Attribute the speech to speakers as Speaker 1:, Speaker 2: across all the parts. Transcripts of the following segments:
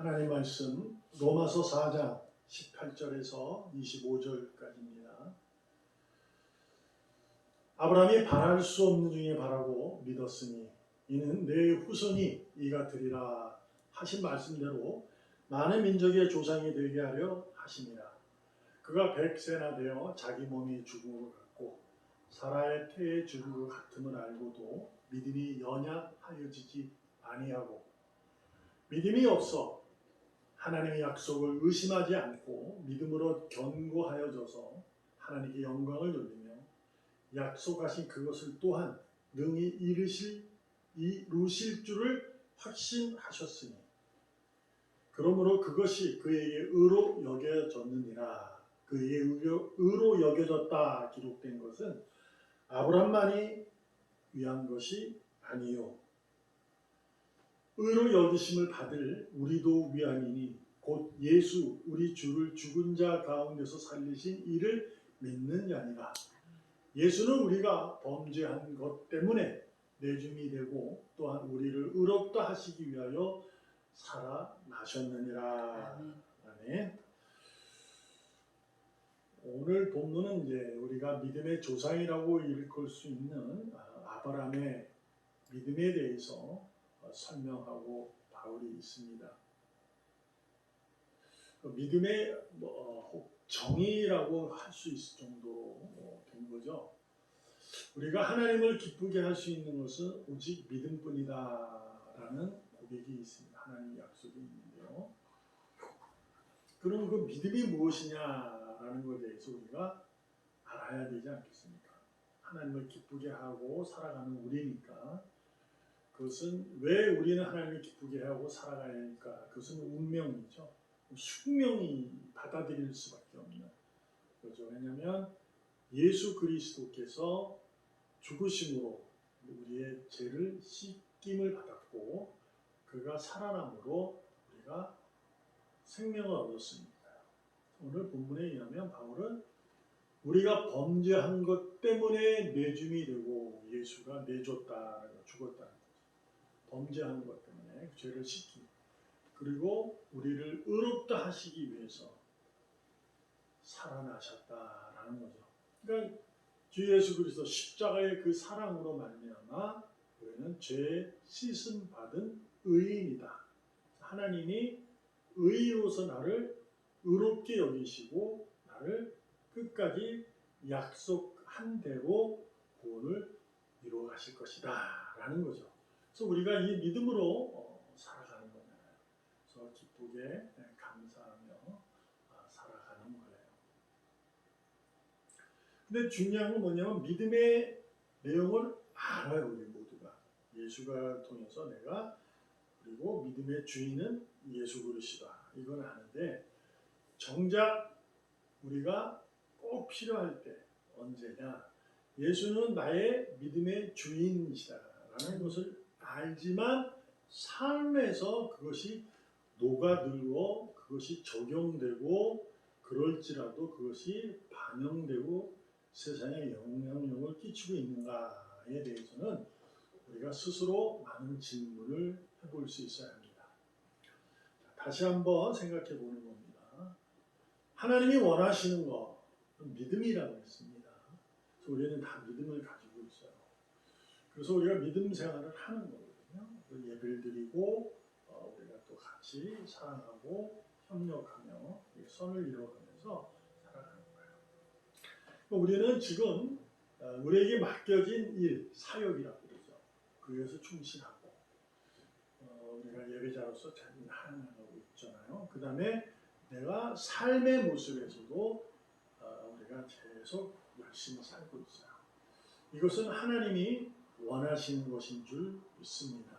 Speaker 1: 하나님 말씀 로마서 4장 18절에서 25절까지입니다. 아브라함이 바랄 수 없는 중에 바라고 믿었으니 이는 내 후손이 이가 되리라 하신 말씀대로 많은 민족의 조상이 되게 하려 하심이라. 그가 백세나 되어 자기 몸이 죽은 것 같고 사라의 태에 죽은 것 같음을 알고도 믿음이 연약하여지지 아니하고 믿음이 없어 하나님의 약속을 의심하지 않고 믿음으로 견고하여져서 하나님께 영광을 돌리며 약속하신 그것을 또한 능히 이루실 이루실 줄을 확신하셨으니 그러므로 그것이 그에게 의로 여겨졌느니라. 그에게 의로, 여겨졌다 기록된 것은 아브람만이 위한 것이 아니요 의로 여기심을 받을 우리도 위함이니 곧 예수 우리 주를 죽은 자 가운데서 살리신 이를 믿는 자니라. 예수는 우리가 범죄한 것 때문에 내줌이 되고 또한 우리를 의롭다 하시기 위하여 살아나셨느니라. 아멘. 오늘 본문은 이제 우리가 믿음의 조상이라고 일컬 수 있는 아브라함의 믿음에 대해서 설명하고 바울이 있습니다. 그 믿음의 뭐 정의라고 할 수 있을 정도로 된 거죠. 우리가 하나님을 기쁘게 할 수 있는 것은 오직 믿음뿐이다라는 고백이 있습니다. 하나님 약속이 있는데요. 그럼 그 믿음이 무엇이냐라는 것에 대해서 우리가 알아야 되지 않겠습니까? 하나님을 기쁘게 하고 살아가는 우리니까 그것은 왜 우리는 하나님을 기쁘게 하고 살아가야 하니까 그것은 운명이죠. 숙명이 받아들일 수밖에 없는 거죠. 왜냐하면 예수 그리스도께서 죽으심으로 우리의 죄를 씻김을 받았고 그가 살아남으로 우리가 생명을 얻었습니다. 오늘 본문에 의하면 바울은 우리가 범죄한 것 때문에 내줌이 되고 예수가 내줬다, 죽었다는 거죠. 범죄한 것 때문에 죄를 씻기 그리고 우리를 의롭다 하시기 위해서 살아나셨다라는 거죠. 그러니까 주 예수 그리스도 십자가의 그 사랑으로 말미암아 우리는 죄 씻음 받은 의인이다. 하나님이 의로서 나를 의롭게 여기시고 나를 끝까지 약속한 대로 구원을 이루어 가실 것이다 라는 거죠. 그래서 우리가 이 믿음으로 살아가는 거잖아요. 그래서 기쁘게 감사하며 살아가는 거예요. 근데 중요한 건 뭐냐면 믿음의 내용을 알아요, 우리 모두가. 예수가 통해서 내가 그리고 믿음의 주인은 예수 그리스도다. 이걸 아는데 정작 우리가 꼭 필요할 때 언제냐 예수는 나의 믿음의 주인이시다라는 것을 알지만 삶에서 그것이 녹아들고 그것이 적용되고 그럴지라도 그것이 반영되고 세상에 영향력을 끼치고 있는가에 대해서는 우리가 스스로 많은 질문을 해볼 수 있어야 합니다. 다시 한번 생각해 보는 겁니다. 하나님이 원하시는 것, 믿음이라고 했습니다. 우리는 다 믿음을 가지고 있어요. 그래서 우리가 믿음 생활을 하는 거거든요. 예배를 드리고 어, 우리가 또 같이 사랑하고 협력하며 선을 이루어가면서 살아가는 거예요. 우리는 지금 어, 우리에게 맡겨진 일, 사역이라고 그러죠. 그에서 충실하고 어, 우리가 예배자로서 잘 하나하고 있잖아요. 그 다음에 내가 삶의 모습에서도 어, 우리가 계속 열심히 살고 있어요. 이것은 하나님이 원하시는 것인 줄 믿습니다.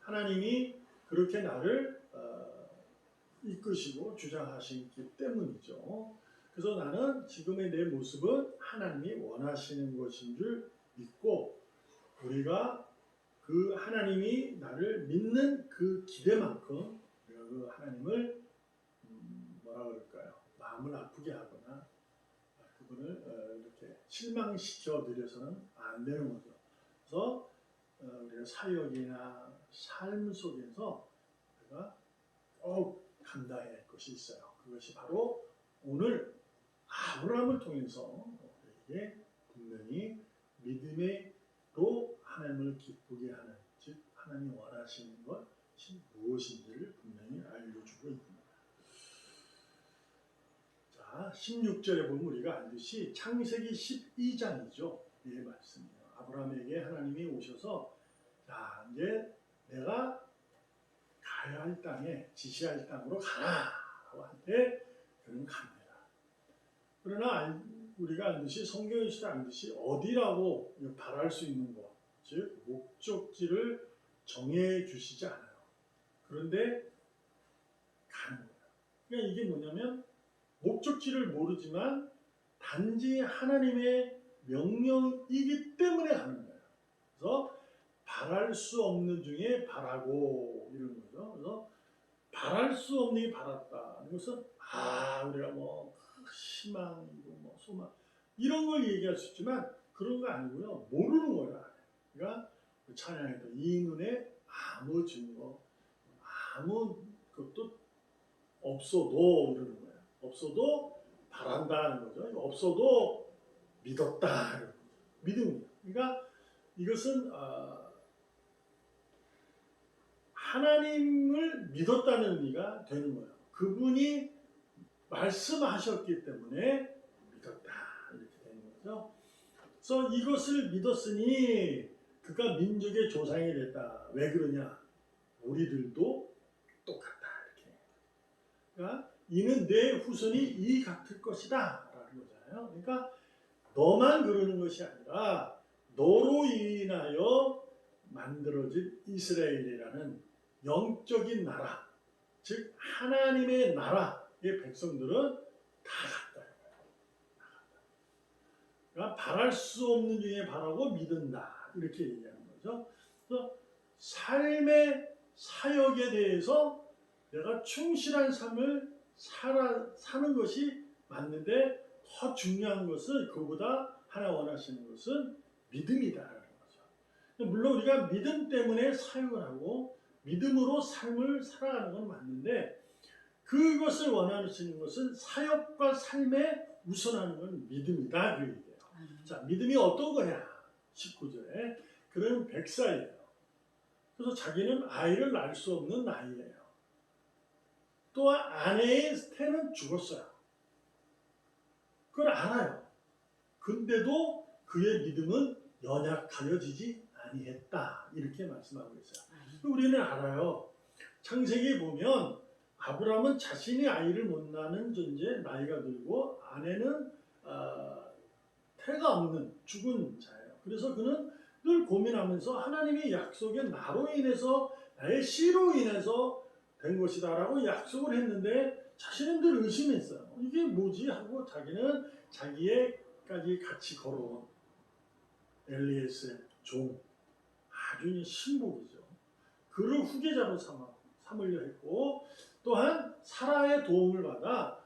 Speaker 1: 하나님이 그렇게 나를 어, 이끄시고 주장하시기 때문이죠. 그래서 나는 지금의 내 모습은 하나님이 원하시는 것인 줄 믿고 우리가 그 하나님이 나를 믿는 그 기대만큼 우리가 그 하나님을 음, 뭐라 그럴까요? 마음을 아프게 하거나 그분을 어, 이렇게 실망시켜 드려서는 안 되는 거죠. 그래서 어, 우리가 사역이나 삶 속에서 우리가 꼭 감당해야 할 것이 있어요. 그것이 바로 오늘 아브라함을 통해서 우리에게 분명히 믿음으로 하나님을 기쁘게 하는 즉 하나님이 원하시는 것이 무엇인지를 분명히 알려주고 있습니다. 자, 16절에 보면 우리가 알듯이 창세기 12장이죠. 이 말씀이에요. 아브라함에게 하나님이 오셔서 자, 이제 내가 가야 할 땅에 지시할 땅으로 가라 라고 할 때 그는 갑니다. 그러나 알- 우리가 알듯이 성경에서도 알듯이 어디라고 바랄 수 있는 것, 즉 목적지를 정해 주시지 않아요. 그런데 가는 거예요. 그러니까 이게 뭐냐면 목적지를 모르지만 단지 하나님의 명령이기 때문에 가는 거예요. 그래서 바랄 수 없는 중에 바라고 이런 거죠. 그래서 바랄 수 없는 게 바랐다는 것은 아 우리가 뭐 희망이고 뭐 소망 이런 걸 얘기할 수 있지만 그런 거 아니고요. 모르는 거예요. 그러니까 그 찬양에도 이 눈에 아무 증거 아무 것도 없어도 이러는 거예요. 없어도 바란다는 거죠. 없어도 믿었다. 믿음이에요. 그러니까 이것은 아, 하나님을 믿었다는 의미가 되는 거예요. 그분이 말씀하셨기 때문에 믿었다 이렇게 되는 거죠. 그래서 이것을 믿었으니 그가 민족의 조상이 됐다. 왜 그러냐? 우리들도 똑같다 이렇게. 그러니까 이는 내 후손이 이 같을 것이다라는 거잖아요. 그러니까 너만 그러는 것이 아니라 너로 인하여 만들어진 이스라엘이라는 영적인 나라, 즉 하나님의 나라의 백성들은 다 같다. 다 같다. 그러니까 바랄 수 없는 중에 바라고 믿는다 이렇게 얘기하는 거죠. 그래서 삶의 사역에 대해서 내가 충실한 삶을 살아, 사는 것이 맞는데 더 중요한 것은 그보다 하나 원하시는 것은 믿음이다라는 거죠. 물론 우리가 믿음 때문에 사역을 하고 믿음으로 삶을 살아가는 건 맞는데 그것을 원하시는 것은 사역과 삶에 우선하는 건 믿음이다 그 얘기예요. 자 믿음이 어떤 거냐 19절에 그는 백사예요. 그래서 자기는 아이를 낳을 수 없는 나이예요. 또한 아내의 태는 죽었어요. 그걸 알아요. 근데도 그의 믿음은 연약하여지지 아니했다. 이렇게 말씀하고 있어요. 우리는 알아요. 창세기에 보면 아브라함은 자신이 아이를 못 낳는 존재 나이가 들고 아내는 아, 태가 없는 죽은 자예요. 그래서 그는 늘 고민하면서 하나님의 약속에 나로 인해서 나의 씨로 인해서 된 것이다라고 약속을 했는데 자신은 늘 의심했어요. 이게 뭐지 하고 자기는 자기의까지 같이 걸어온 엘리에스의 종 아주 신복이죠. 그를 후계자로 삼아, 삼으려 했고 또한 사라의 도움을 받아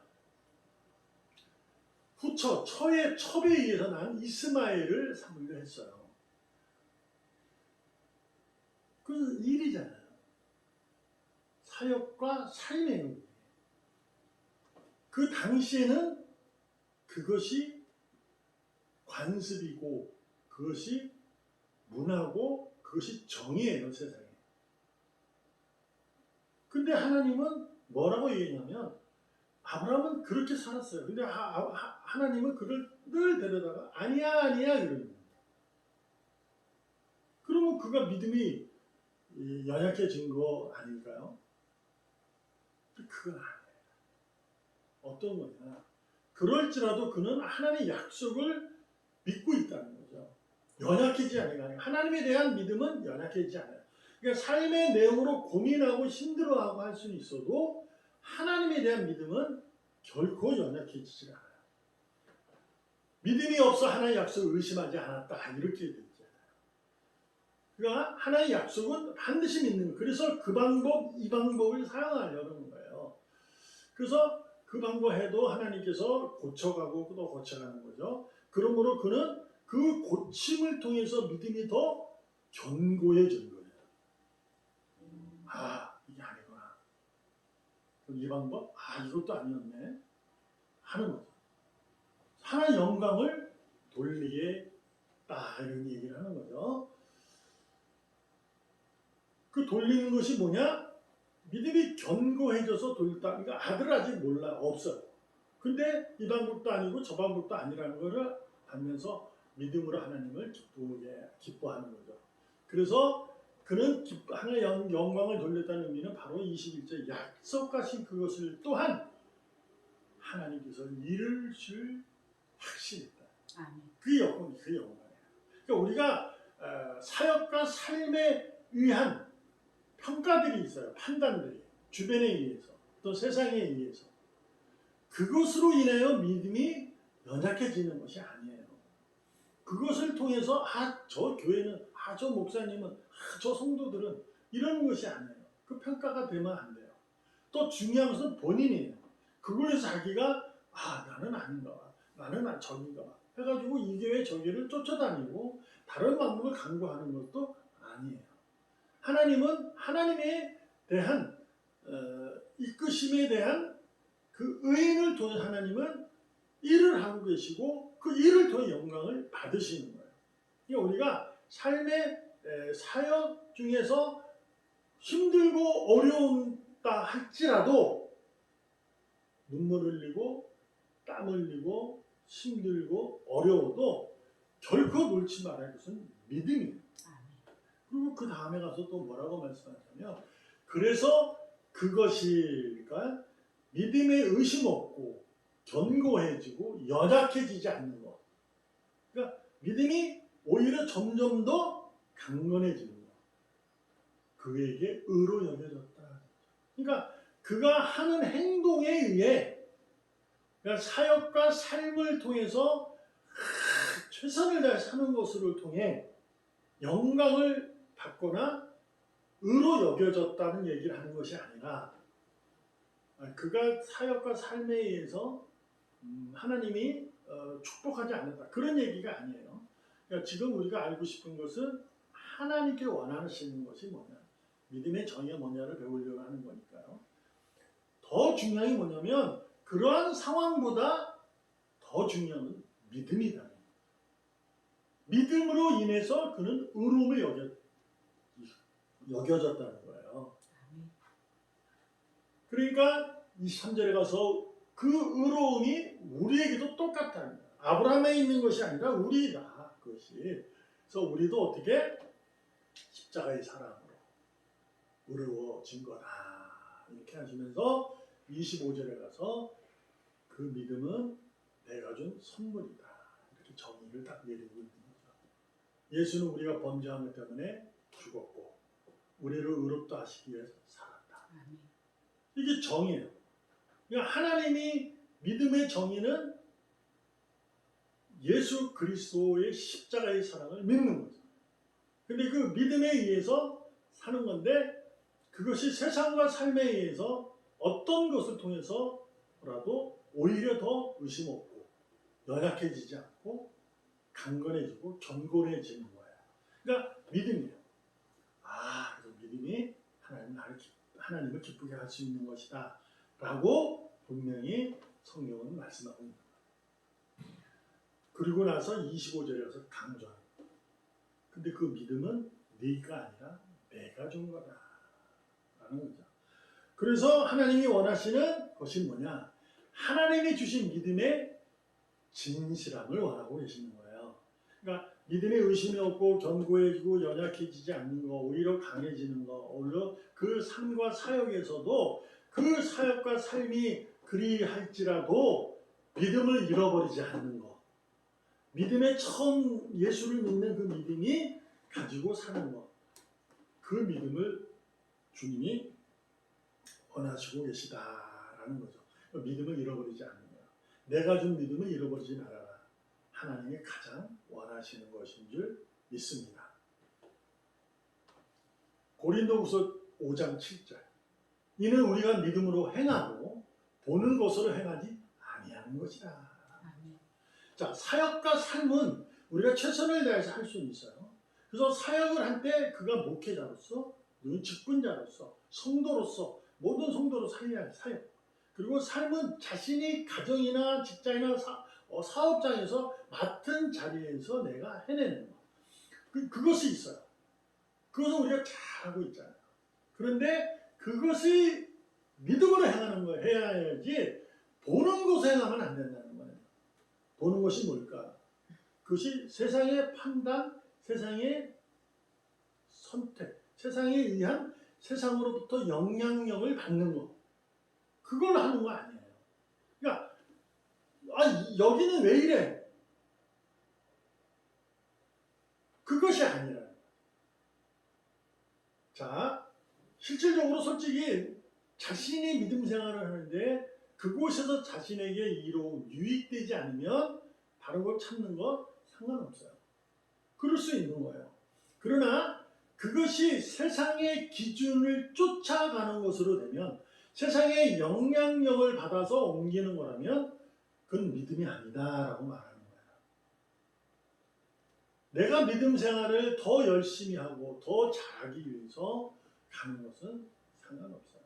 Speaker 1: 후처 처의 첩에 의해서 난 이스마엘을 삼으려 했어요. 그 일이잖아요. 사역과 삶의 의미. 그 당시에는 그것이 관습이고 그것이 문화고 그것이 정의예요 세상에. 근데 하나님은 뭐라고 얘기했냐면 아브라함은 그렇게 살았어요. 근데 하, 하, 하 나님은 그를 늘 데려다가 아니야 아니야 이러는 거예요. 그러면 그가 믿음이 이, 연약해진 거 아닐까요? 그건 아니에요. 어떤 거냐? 그럴지라도 그는 하나님의 약속을 믿고 있다는 거죠. 연약해지지 않아요. 하나님에 대한 믿음은 연약해지지 않아요. 그러니까 삶의 내용으로 고민하고 힘들어하고 할 수는 있어도 하나님에 대한 믿음은 결코 연약해지지 않아요. 믿음이 없어 하나님의 약속을 의심하지 않았다. 이렇게. 그러니까 하나님의 약속은 반드시 믿는 거예요. 그래서 그 방법, 이 방법을 사용하려는 거예요. 그래서 그 방법 해도 하나님께서 고쳐가고 또 고쳐가는 거죠. 그러므로 그는 그 고침을 통해서 믿음이 더 견고해진 거예요. 아, 이게 아니구나. 이 방법 아 이것도 아니었네 하는 거죠. 하나님 영광을 돌리겠다 이런 얘기를 하는 거죠. 그 돌리는 것이 뭐냐? 믿음이 견고해져서 돌렸다. 그러니까 아들 아직 몰라 없어요. 근데 이 방법도 아니고 저 방법도 아니라는 것을 알면서 믿음으로 하나님을 기쁘게 기뻐하는 거죠. 그래서 그는 하나의 영- 영광을 돌렸다는 의미는 바로 21절 약속하신 그것을 또한 하나님께서 이루실 확신이다. 그 영광이 그 영광이에요. 그러니까 우리가 어, 사역과 삶에 의한 평가들이 있어요. 판단들이 주변에 의해서 또 세상에 의해서 그것으로 인하여 믿음이 연약해지는 것이 아니에요. 그것을 통해서 아 저 교회는 아 저 목사님은 아 저 성도들은 이런 것이 아니에요. 그 평가가 되면 안 돼요. 또 중요한 것은 본인이에요. 그걸로 자기가 아 나는 아닌가 봐. 나는 안 저긴가 봐. 해가지고 이 교회 저 교회를 쫓아다니고 다른 방법을 강구하는 것도 아니에요. 하나님은 하나님에 대한 어, 이끄심에 대한 그 의인을 통해 하나님은 일을 하고 계시고 그 일을 통해 영광을 받으시는 거예요. 그러니까 우리가 삶의 에, 사역 중에서 힘들고 어려운다 할지라도 눈물 흘리고 땀 흘리고 힘들고 어려워도 결코 놓지 말아야 할 것은 믿음이에요. 그리고 그 다음에 가서 또 뭐라고 말씀하냐면 그래서 그것이 그러니까 믿음에 의심 없고 견고해지고 연약해지지 않는 것. 그러니까 믿음이 오히려 점점 더 강건해지는 것. 그에게 의로 여겨졌다. 그러니까 그가 하는 행동에 의해 그러니까 사역과 삶을 통해서 최선을 다해 사는 것을 통해 영광을 받거나 의로 여겨졌다는 얘기를 하는 것이 아니라 아, 그가 사역과 삶에 의해서 음, 하나님이 어, 축복하지 않는다 그런 얘기가 아니에요. 그러니까 지금 우리가 알고 싶은 것은 하나님께 원하시는 것이 뭐냐 믿음의 정의가 뭐냐를 배우려고 하는 거니까요. 더 중요한 게 뭐냐면 그러한 상황보다 더 중요한 건 믿음이다. 믿음으로 인해서 그는 의로움을 여겨, 여겨졌다는 거예요. 그러니까 23절에 가서 그 의로움이 우리에게도 똑같다는 거예요. 아브라함에 있는 것이 아니라 우리다. 그것이. 그래서 우리도 어떻게 십자가의 사랑으로 의로워진 거다. 이렇게 하시면서 25절에 가서 그 믿음은 내가 준 선물이다. 이렇게 정의를 딱 내리고 있는 거죠. 예수는 우리가 범죄한 것 때문에 죽었고 우리를 의롭다 하시기 위해서 살았다. 이게 정이에요. 그러니까 하나님이 믿음의 정의는 예수 그리스도의 십자가의 사랑을 믿는 거죠. 근데 그 믿음에 의해서 사는 건데 그것이 세상과 삶에 의해서 어떤 것을 통해서라도 오히려 더 의심 없고 연약해지지 않고 강건해지고 견고해지는 거예요. 그러니까 믿음이에요. 아, 믿음이 하나님 나를 기, 하나님을 기쁘게 할 수 있는 것이다 라고 분명히 성경은 말씀하고 있는 거예요. 그리고 나서 25절에 가서 강조하는 거예요. 근데 그 믿음은 네가 아니라 내가 준 거다 라는 거죠. 그래서 하나님이 원하시는 것이 뭐냐? 하나님이 주신 믿음의 진실함을 원하고 계시는 거예요. 그러니까 믿음에 의심이 없고 견고해지고 연약해지지 않는 거, 오히려 강해지는 거, 오히려 그 삶과 사역에서도 그 사역과 삶이 그리할지라도 믿음을 잃어버리지 않는 거. 믿음에 처음 예수를 믿는 그 믿음이 가지고 사는 거. 그 믿음을 주님이 원하시고 계시다라는 거죠. 믿음을 잃어버리지 않는 거야. 내가 준 믿음을 잃어버리지 말아라. 하나님이 가장 원하시는 것인 줄 믿습니다. 고린도후서 5장 7절. 이는 우리가 믿음으로 행하고 보는 것으로 행하지 아니하는.
Speaker 2: 아멘.
Speaker 1: 자, 사역과 삶은 우리가 최선을 다해서 할 수는 있어요. 그래서 사역을 할 때 그가 목회자로서, 누군 직분자로서, 성도로서 모든 성도로 살려야 해, 사역. 그리고 삶은 자신이 가정이나 직장이나 사, 어, 사업장에서 맡은 자리에서 내가 해내는 거. 그, 그것이 있어요. 그것은 우리가 잘하고 있잖아요. 그런데 그것이 믿음으로 행하는 거 해야 해야지 보는 것에 행하면 안 된다는 거예요. 보는 것이 뭘까? 그것이 세상의 판단, 세상의 선택, 세상에 의한 세상으로부터 영향력을 받는 거. 그걸 하는 거 아니에요. 그러니까 아 이- 여기는 왜 이래? 그것이 아니라. 자, 실질적으로 솔직히 자신이 믿음 생활을 하는데 그곳에서 자신에게 이로 유익되지 않으면 바로 그걸 찾는 거 상관없어요. 그럴 수 있는 거예요. 그러나 그것이 세상의 기준을 쫓아가는 것으로 되면 세상의 영향력을 받아서 옮기는 거라면 그건 믿음이 아니다라고 거예요. 내가 믿음 생활을 더 열심히 하고 더 잘하기 위해서 가는 것은 상관없어요.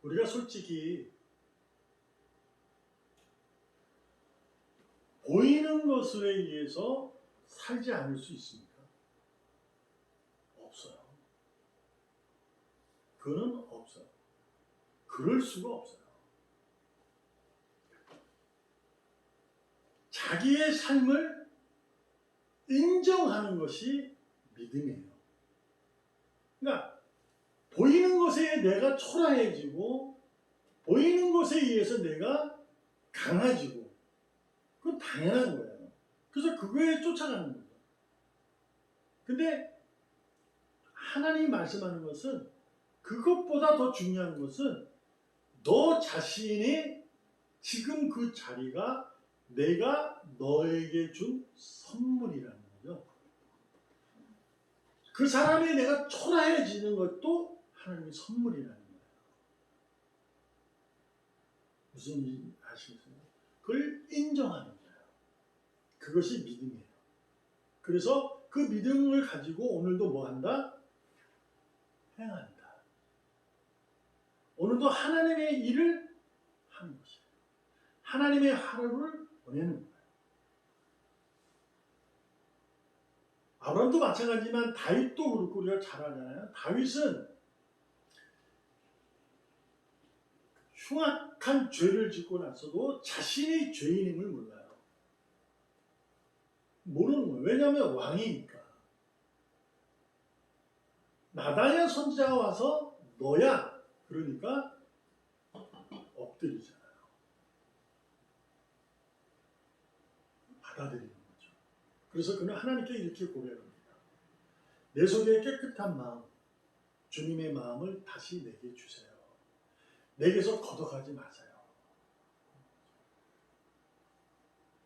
Speaker 1: 우리가 솔직히 보이는 것에 의해서 살지 않을 수 있습니까? 없어요. 그는 없어요. 그럴 수가 없어요. 자기의 삶을 인정하는 것이 믿음이에요. 그러니까 보이는 것에 내가 초라해지고 보이는 것에 의해서 내가 강해지고 그건 당연한 거예요. 그래서 그거에 쫓아가는 거예요. 근데 하나님 말씀하는 것은 그것보다 더 중요한 것은 너 자신이 지금 그 자리가 내가 너에게 준 선물이라는 거죠. 그 사람이 내가 초라해지는 것도 하나님의 선물이라는 거예요. 무슨 일 아시겠어요? 그걸 인정하는 거예요. 그것이 믿음이에요. 그래서 그 믿음을 가지고 오늘도 뭐 한다? 행한다. 오늘도 하나님의 일을 하는 것이에요. 하나님의 하루를 거예요. 아브라함도 마찬가지지만 다윗도 그렇고 우리가 잘 알잖아요. 다윗은 흉악한 죄를 짓고 나서도 자신이 죄인임을 몰라요. 모르는 거예요. 왜냐하면 왕이니까. 나다야 선지자가 와서 너야. 그러니까 엎드리잖아요. 받아들이는 거죠. 그래서 그는 하나님께 이렇게 고백합니다. 내 속에 깨끗한 마음, 주님의 마음을 다시 내게 주세요. 내게서 걷어가지 마세요.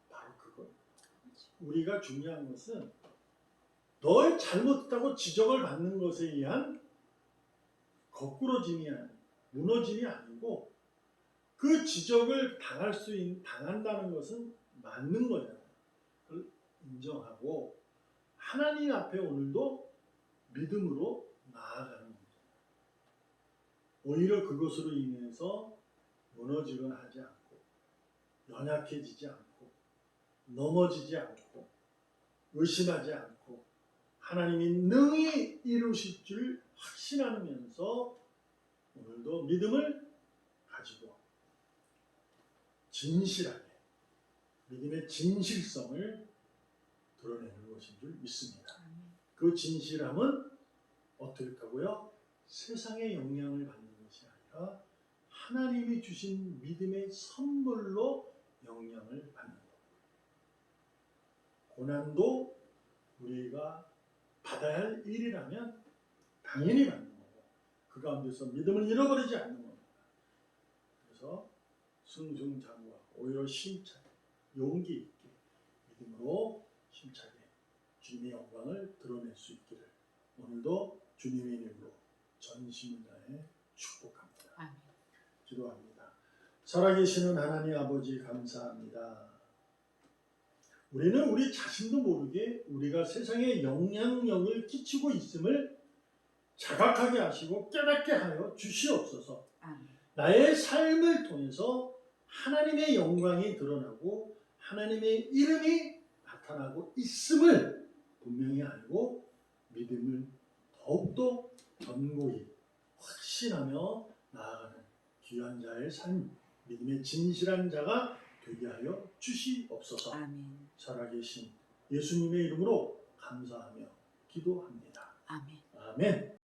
Speaker 1: 바로 그거. 우리가 중요한 것은 너의 잘못했다고 지적을 받는 것에 의한 거꾸로짐이 아니, 무너짐이 아니고 그 지적을 당할 수 있, 당한다는 것은 맞는 거잖아요. 인정하고 하나님 앞에 오늘도 믿음으로 나아가는 거죠. 오히려 그것으로 인해서 무너지거나 하지 않고 연약해지지 않고 넘어지지 않고 의심하지 않고 하나님이 능히 이루실 줄 확신하면서 오늘도 믿음을 가지고 진실하게 믿음의 진실성을 드러내는 것인 줄 믿습니다. 그 진실함은 어떻게 하고요? 세상의 영향을 받는 것이 아니라 하나님이 주신 믿음의 선물로 영향을 받는 것. 고난도 우리가 받아야 할 일이라면 당연히 받는 거고 그 가운데서 믿음을 잃어버리지 않는 겁니다. 그래서 승승장구하고 오히려 심차게 용기 있게 믿음으로 힘차게 주님의 영광을 드러낼 수 있기를 오늘도 주님의 이름으로 전심을 다해 축복합니다.
Speaker 2: 아멘.
Speaker 1: 기도합니다. 살아계시는 하나님 아버지 감사합니다. 우리는 우리 자신도 모르게 우리가 세상에 영향력을 끼치고 있음을 자각하게 하시고 깨닫게 하여 주시옵소서.
Speaker 2: 아멘.
Speaker 1: 나의 삶을 통해서 하나님의 영광이 드러나고 하나님의 이름이 나타나고 있음을 분명히 알고 믿음을 더욱더 견고히 확신하며 나아가는 귀한 자의 삶, 믿음의 진실한 자가 되게 하여 주시옵소서.
Speaker 2: 아멘.
Speaker 1: 살아계신 예수님의 이름으로 감사하며 기도합니다.
Speaker 2: 아멘.
Speaker 1: 아멘.